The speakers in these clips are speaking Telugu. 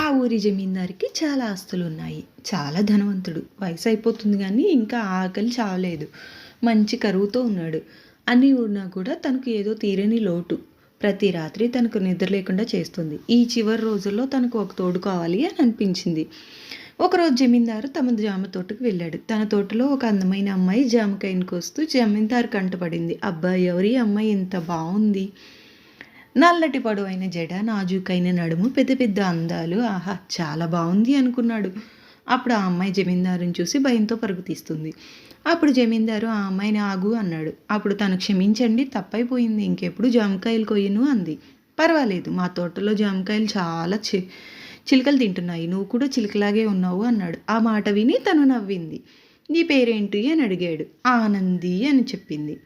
ఆ ఊరి జమీందారికి చాలా ఆస్తులు ఉన్నాయి చాలా ధనవంతుడు. వయసు అయిపోతుంది కానీ ఇంకా ఆకలి చావలేదు. మంచి కరువుతో ఉన్నాడు. అన్నీ ఉన్నా కూడా తనకు ఏదో తీరని లోటు. ప్రతి రాత్రి తనకు నిద్ర లేకుండా చేస్తుంది. ఈ చివరి రోజుల్లో తనకు ఒక తోడు కావాలి అని అనిపించింది. ఒకరోజు జమీందారు తమ జామ తోటకు వెళ్ళాడు. తన తోటలో ఒక అందమైన అమ్మాయి జామకాయని కోస్తూ జమీందారు కంటపడింది. అబ్బాయి ఎవరి అమ్మాయి ఇంత బాగుంది నల్లటి పొడవైన జడ నాజుకైన నడుము పెద్ద పెద్ద అందాలు. ఆహా చాలా బాగుంది అనుకున్నాడు. అప్పుడు ఆ అమ్మాయి జమీందారుని చూసి భయంతో పరుగు తీస్తుంది. అప్పుడు జమీందారు ఆ అమ్మాయిని ఆగు అన్నాడు. అప్పుడు తను క్షమించండి తప్పైపోయింది. ఇంకెప్పుడు జామకాయలు కొయ్యను అంది. పర్వాలేదు మా తోటలో జామకాయలు చాలా చి చిలుకలు తింటున్నాయి. నువ్వు కూడా చిలుకలాగే ఉన్నావు అన్నాడు. ఆ మాట విని తను నవ్వింది. నీ పేరేంటి? అని అడిగాడు. ఆనంది అని చెప్పింది.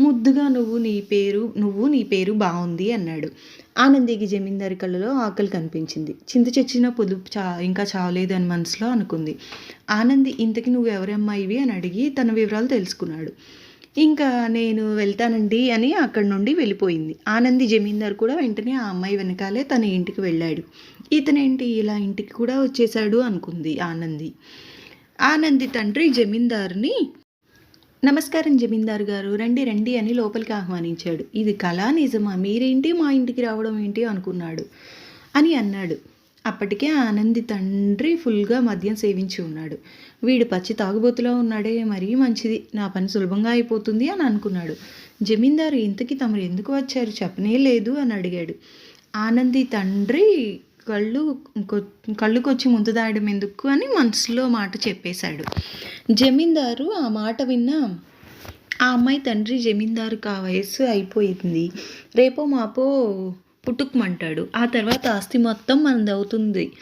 ముద్దుగా నువ్వు నీ పేరు నువ్వు నీ పేరు బాగుంది అన్నాడు. ఆనందికి జమీందారి కళ్ళలో ఆకలి కనిపించింది. చింత చచ్చిన పొదుపు చా ఇంకా చావలేదు అని మనసులో అనుకుంది. ఆనంది ఇంతకి నువ్వు ఎవరమ్మాయివి అని అడిగి తన వివరాలు తెలుసుకున్నాడు. ఇంకా నేను వెళ్తానండి అని అక్కడి నుండి వెళ్ళిపోయింది. ఆనంది జమీందార్ కూడా వెంటనే ఆ అమ్మాయి వెనకాలే తన ఇంటికి వెళ్ళాడు. ఇతనేంటి ఇలా ఇంటికి కూడా వచ్చేశాడు అనుకుంది ఆనంది. ఆనంది తండ్రి జమీందార్ని నమస్కారం జమీందారు గారు. రండి రండి అని లోపలికి ఆహ్వానించాడు. ఇది కళా నిజమా? మీరేంటి? మా ఇంటికి రావడం ఏంటి? అనుకున్నాడు. అని అన్నాడు. అప్పటికే ఆనంది తండ్రి ఫుల్గా మద్యం సేవించి ఉన్నాడు. వీడు పచ్చి తాగుబోతులో ఉన్నాడే మరీ మంచిది. నా పని సులభంగా అయిపోతుంది అని అనుకున్నాడు. జమీందారు ఇంతకీ తమరు ఎందుకు వచ్చారు? చెప్పనే లేదు అని అడిగాడు. ఆనంది తండ్రి కళ్ళు కళ్ళుకొచ్చి ముందు దాయడం ఎందుకు అని మనసులో మాట చెప్పేశాడు. జమీందారు ఆ మాట విన్న ఆ అమ్మాయి తండ్రి జమీందారుకి ఆ వయస్సు అయిపోయింది. రేపో మాపో పుట్టుకమంటాడు. ఆ తర్వాత ఆస్తి మొత్తం మనది అవుతుంది.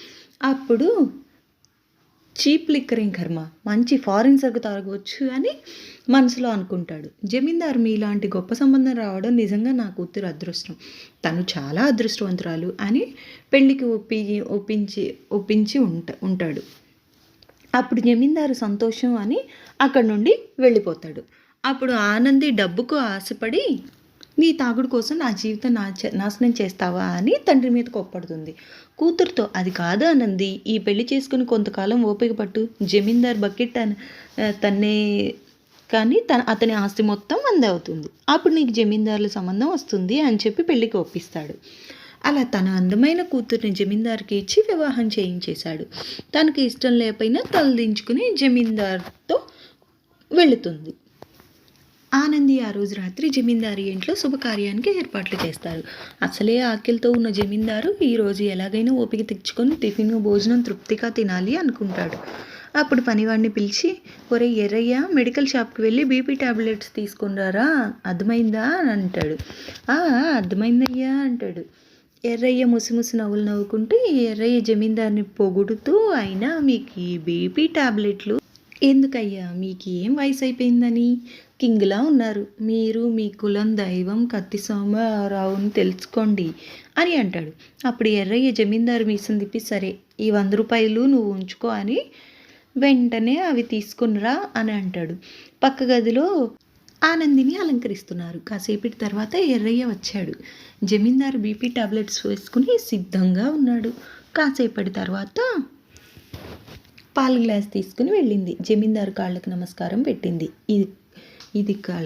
అప్పుడు చీప్ లిక్కరింగ్ కర్మ మంచి ఫారిన్ సరుకు తాగవచ్చు అని మనసులో అనుకుంటాడు. జమీందారు మీలాంటి గొప్ప సంబంధం రావడం నిజంగా నా కూతురు అదృష్టం. తను చాలా అదృష్టవంతురాలు అని పెళ్ళికి ఒప్పి ఒప్పించి ఒప్పించి ఉంట ఉంటాడు. అప్పుడు జమీందారు సంతోషం అని అక్కడి నుండి వెళ్ళిపోతాడు. అప్పుడు ఆనంది డబ్బుకు ఆశపడి నీ తాగుడు కోసం నా జీవితం నా నాశనం చేస్తావా అని తండ్రి మీద కోప్పడుతుంది. కూతురుతో అది కాదు అనంది ఈ పెళ్ళి చేసుకుని కొంతకాలం ఓపిక పట్టు జమీందార్ బకెట్ తన్నే కానీ తన అతని ఆస్తి మొత్తం అందే అవుతుంది. అప్పుడు నీకు జమీందారుల సంబంధం వస్తుంది అని చెప్పి పెళ్ళికి ఒప్పిస్తాడు. అలా తన అందమైన కూతుర్ని జమీందార్కి ఇచ్చి వివాహం చేయించేశాడు. తనకి ఇష్టం లేకపోయినా తలదించుకుని జమీందార్తో వెళుతుంది. ఆనంది ఆ రోజు రాత్రి జమీందారి ఇంట్లో శుభకార్యానికి ఏర్పాట్లు చేస్తారు. అసలే ఆకలితో ఉన్న జమీందారు ఈరోజు ఎలాగైనా ఓపిక తెచ్చుకొని టిఫిన్ భోజనం తృప్తిగా తినాలి అనుకుంటాడు. అప్పుడు పనివాడిని పిలిచి ఒరే ఎర్రయ్య మెడికల్ షాప్కి వెళ్ళి బీపీ టాబ్లెట్స్ తీసుకున్నారా అర్థమైందా? అని అంటాడు అర్థమైందయ్యా అంటాడు. ఎర్రయ్య ముసిముసి నవ్వులు నవ్వుకుంటూ ఎర్రయ్య జమీందారిని పొగుడుతూ అయినా మీకు ఈ బీపీ ట్యాబ్లెట్లు ఎందుకయ్యా? మీకు ఏం వయసు అయిపోయిందని కింగ్లా ఉన్నారు. మీరు మీ కులం దైవం కత్తి సోమరావుని తెలుసుకోండి అని అంటాడు. అప్పుడు ఎర్రయ్య జమీందారు మీసం తిప్పి సరే ఈ వంద రూపాయలు నువ్వు ఉంచుకో అని వెంటనే అవి తీసుకునిరా అని అంటాడు. పక్క గదిలో ఆనందిని అలంకరిస్తున్నారు. కాసేపటి తర్వాత ఎర్రయ్య వచ్చాడు. జమీందారు బీపీ టాబ్లెట్స్ వేసుకుని సిద్ధంగా ఉన్నాడు. కాసేపటి తర్వాత పాల గ్లాస్ తీసుకుని వెళ్ళింది. జమీందారు కాళ్ళకు నమస్కారం పెట్టింది. ఇది ఇది కాళ్ళ